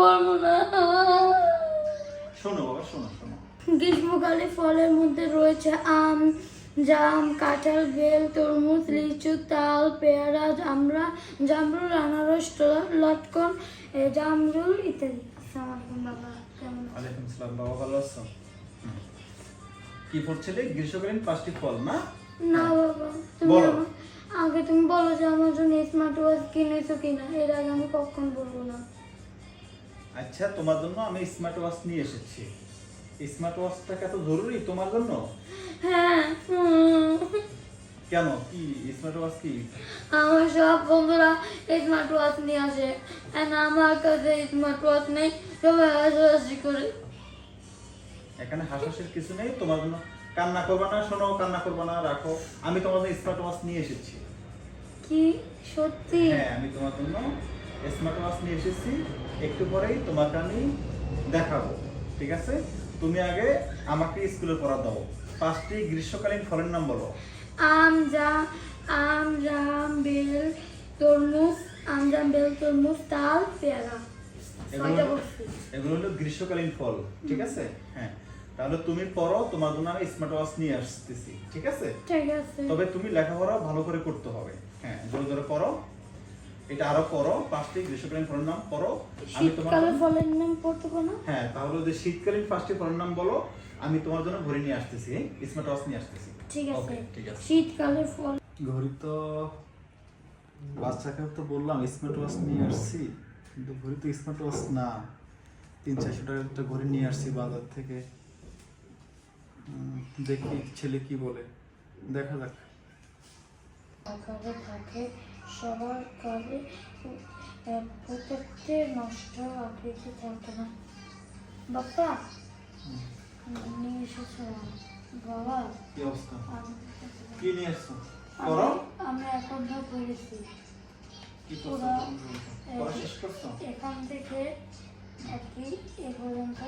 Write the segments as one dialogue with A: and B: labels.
A: পারব না।
B: শোনো বাবা শোনো শোনো।
A: গ্রীষ্মকালে ফলের মধ্যে রয়েছে আম জাম কাঁঠাল বেল তরমুজ লিচু তাল পেয়ারা জামরা জামরুল আনারস লটকন জামরুল ইত্যাদি। আসসালামু বাবা কেমন আছো?
B: আসসালাম বাবা ভালো আছো? কি পড়ছিলে? গ্রীষ্মকালীন পাঁচটি ফল না?
A: না বাবা তুমি। আগে তুমি বলো যে আমার জন্য স্মার্ট ওয়াচ কিনেছো কিনা এর আগে আমি কখন বলব না।
B: আচ্ছা তোমার জন্য আমি স্মার্ট ওয়াচ নিয়ে এসেছি। স্মার্ট ওয়াচটা এত জরুরি তোমার জন্য?
A: হ্যাঁ
B: কেন? কি স্মার্ট ওয়াচ কি?
A: আমার সব বন্ধুরা স্মার্ট ওয়াচ নিয়ে আসে। And আমার কাছে স্মার্ট ওয়াচ নেই সবাই হাসাহাসি করে।
B: এখানে হাসাহাসির কিছু নেই তোমার জন্য কান্না করবা না শোনো কান্না করবা না রাখো। আমি তোমার জন্য স্মার্ট ওয়াচ নিয়ে এসেছি।
A: কি? সত্যি?
B: হ্যাঁ আমি তোমার জন্য স্মার্ট ওয়াচ নিয়ে এসেছি। একটু পরেই তোমাকে আমি দেখাবো ঠিক আছে? তুমি আগে আমাকে স্কুলে পড়া দাও। পাঁচটি গ্রীষ্মকালীন ফলের নাম বলো।
A: আম জাম আম জাম বেল তরমুজ আম জাম বেল তরমুজ তাল পেয়ারা।
B: এগুলো হলো গ্রীষ্মকালীন ফল ঠিক আছে? হ্যাঁ। তাহলে তুমি পড়ো তোমার জন্য আমি স্মার্ট ওয়াচ নিয়ে আসতেছি ঠিক আছে?
A: ঠিক আছে।
B: তবে তুমি লেখাপড়া ভালো করে করতে হবে। হ্যাঁ জোরে জোরে করো এটা আরও করো পাঁচটি গ্রীষ্মকালীন ফলের নাম করো। আমি তোমার
A: ফলের নাম পড়তে পারো
B: হ্যাঁ তাহলে যে শীতকালীন পাঁচটি ফলের নাম বলো। আমি তোমার জন্য ঘড়ি নিয়ে আসতেছি স্মার্ট ওয়াচ নিয়ে আসতেছি।
A: ঠিক আছে।
B: Okay, ঠিক আছে।
A: শীতকালে ফল
B: ঘড়ি তো বাচ্চাকে তো বললাম স্মার্ট ওয়াচ নিয়ে আসছি। কিন্তু ঘড়ি তো স্মার্ট ওয়াচ না। তিন চারশো টাকার একটা ঘড়ি নিয়ে আসছি বাজার থেকে। উম, দেখি ছেলে কি বলে। দেখা যাক।
A: থাকে। সবার কালে প্রত্যেকটি নষ্ট আকৃতি থাকে না। বাবা নিয়ে এসেছ বাবা
B: কি অবস্থা?
A: আমি-
B: কি নিয়ে আসছো করো।
A: এখন ধর
B: কি করছ?
A: পুরা,
B: শেষ করছ?
A: এখান থেকে কি এ পর্যন্ত।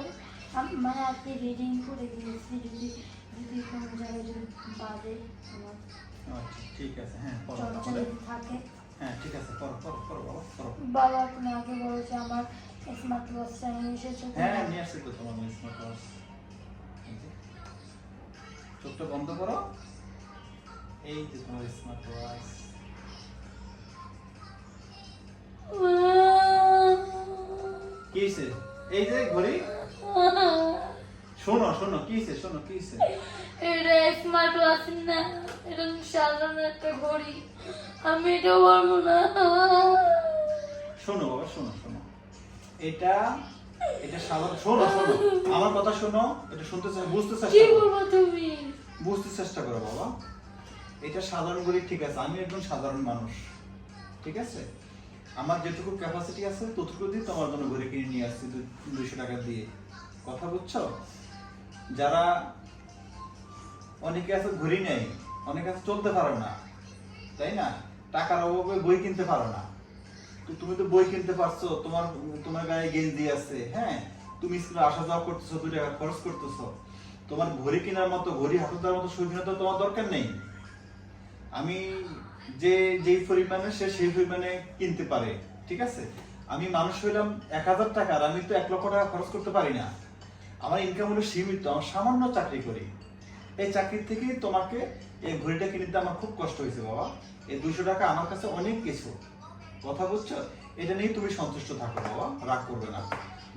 A: মানে কি রিডিং করে দিয়েছি যদি যদি কোনো জায়গায় যদি বাজে আমার
B: আচ্ছা ঠিক আছে হ্যাঁ পড়ো তাহলে।
A: থাকে।
B: হ্যাঁ ঠিক আছে পড়ো পড়ো পড়ো বাবা পড়ো।
A: বাবা তুমি আগে বলেছে আমার স্মার্ট ওয়াচটা নিয়ে এসেছ
B: হ্যাঁ নিয়ে আসছি তো তোমার স্মার্ট ওয়াচ চোখটা বন্ধ করো। এই যে তোমার স্মার্ট ওয়াচ কি এই যে ঘড়ি। শোনো শোনো কি হয়েছে শোনো কি হয়েছে
A: এটা স্মার্ট ওয়াচ না এটা সাধারণ একটা ঘড়ি। আমি এটা পারব না।
B: শোনো বাবা শোনো শোনো। এটা এটা সাধারণ শোনো শোনো আমার কথা শোনো এটা শুনতে চা- বুঝতে চেষ্টা
A: কি বলব তুমি?
B: বুঝতে চেষ্টা করো বাবা। এটা সাধারণ ঘড়ি ঠিক আছে আমি একজন সাধারণ মানুষ ঠিক আছে? আমার যেটুকু ক্যাপাসিটি আছে ততটুকু দিয়ে তোমার জন্য ঘড়ি কিনে নিয়ে আসছি দুইশো টাকা দিয়ে। কথা বুঝছ? যারা অনেকে আছে ঘড়ি নেই অনেকে আছে চলতে পারে না, তাই না? টাকার অভাবে বই কিনতে পারো না। তো তুমি তো বই কিনতে পারছ, তোমার তোমার গায়ে গেঞ্জি আছে হ্যাঁ? তুমি স্কুলে আসা যাওয়া করতেছো, দুই টাকা খরচ করতেছো। তোমার ঘড়ি কেনার মতো, ঘড়ি হাতে দেওয়ার মতো স্বাধীনতা তোমার দরকার নেই। আমি যে, যেই পরিমাণে, সে সেই পরিমাণে কিনতে পারে, ঠিক আছে? আমি মানুষ হইলাম এক হাজার টাকার আমি তো এক লক্ষ টাকা খরচ করতে পারি না। আমার ইনকাম হলো সীমিত, আমার সামান্য চাকরি করি। এই চাকরি থেকে তোমাকে এই ঘড়িটা কিনে দিতে আমার খুব কষ্ট হয়েছে, বাবা। এই দুশো টাকা আমার কাছে অনেক কিছু। কথা বুঝছ? এটা নিয়ে তুমি সন্তুষ্ট থাকো, বাবা। রাগ করবে না।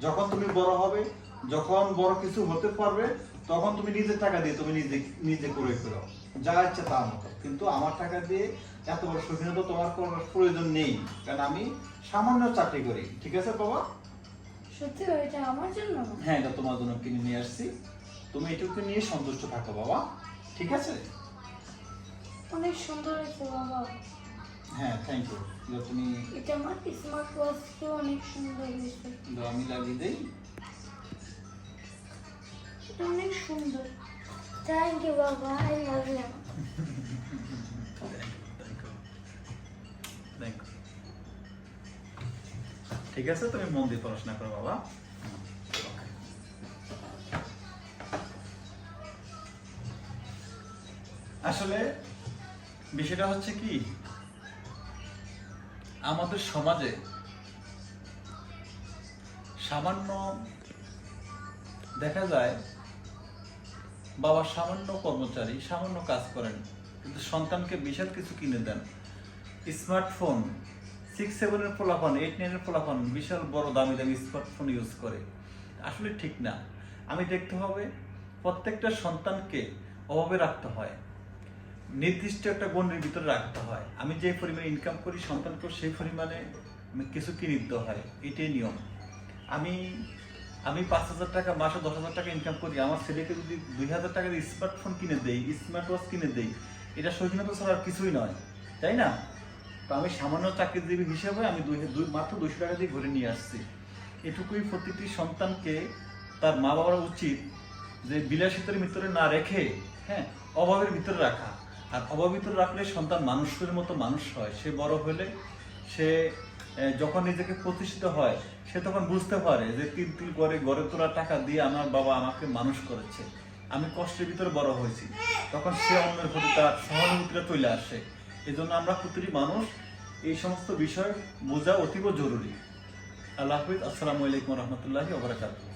B: যখন তুমি বড় হবে, যখন বড় কিছু হতে পারবে, তখন তুমি নিজের টাকা দিয়ে তুমি নিজে নিজে করে ফেরো যা ইচ্ছে তার মতো। কিন্তু আমার টাকা দিয়ে এত বড় স্বাধীনতা তোমার করার প্রয়োজন নেই। কারণ আমি সামান্য চাকরি করি। ঠিক আছে, বাবা?
A: সত্যি এটা আমার জন্য?
B: হ্যাঁ এটা তোমার জন্য কিনে নিয়ে আসছি। তুমি এটুকু নিয়ে সন্তুষ্ট থাকো বাবা। ঠিক আছে?
A: অনেক সুন্দর হয়েছে বাবা।
B: হ্যাঁ থ্যাংক ইউ তুমি
A: এটা আমার স্মার্ট ওয়াচটা অনেক সুন্দর হয়েছে।
B: দাও, আমি লাগিয়ে দেই।
A: এটা অনেক সুন্দর। থ্যাংক ইউ বাবা। আই লাভ ইউ
B: ঠিক আছে, তুমি মন দিয়ে পড়াশোনা করো বাবা। আসলে বিষয়টা হচ্ছে কি, আমাদের সমাজে সামান্য দেখা যায়, বাবা সামান্য কর্মচারী, সামান্য কাজ করেন, কিন্তু সন্তানকে বিশাল কিছু কিনে দেন। স্মার্টফোন সিক্স সেভেনের ফলাফল এইট নাইনের ফলাফল বিশাল বড় দামি দামি স্মার্টফোন ইউজ করে। আসলে ঠিক না। আমি দেখতে হবে, প্রত্যেকটা সন্তানকে অভাবে রাখতে হয়। নির্দিষ্ট একটা গণ্ডির ভিতরে রাখতে হয়। আমি যে পরিমাণে ইনকাম করি সন্তানকেও সেই পরিমাণে কিছু কিনে দিতে হয়। এটাই নিয়ম। আমি আমি পাঁচ হাজার টাকা, মাসে দশ হাজার টাকা ইনকাম করি। আমার ছেলেকে যদি দুই হাজার টাকা দিয়ে স্মার্টফোন কিনে দেই স্মার্ট ওয়াচ কিনে দেই, এটা স্বাধীনতা ছাড়া কিছুই নয়। তাই না? তো আমি সামান্য চাকরিজীবী হিসেবে আমি দুই মাত্র দুশো টাকা দিয়ে ঘুরে নিয়ে আসছি। এটুকুই প্রতিটি সন্তানকে তার মা বাবার উচিত যে বিলাসিতার ভিতরে না রেখে হ্যাঁ অভাবের ভিতরে রাখা। আর অভাবের ভিতরে রাখলে সন্তান মানুষের মতো মানুষ হয়। সে বড় হলে সে যখন নিজেকে প্রতিষ্ঠিত হয়, সে তখন বুঝতে পারে যে তিল তিল করে গড়ে তোলা টাকা দিয়ে আমার বাবা আমাকে মানুষ করেছে। আমি কষ্টের ভিতরে বড় হয়েছি। তখন সে অন্যের প্রতি তার সহানুভূতিটা চলে আসে। এই জন্য আমরা প্রতিটি মানুষ, এই সমস্ত বিষয় বোঝা অতীব জরুরি। আল্লাহ হাফিজ, আসসালামু আলাইকুম রহমতুল্লাহি ওবরাকাতুহ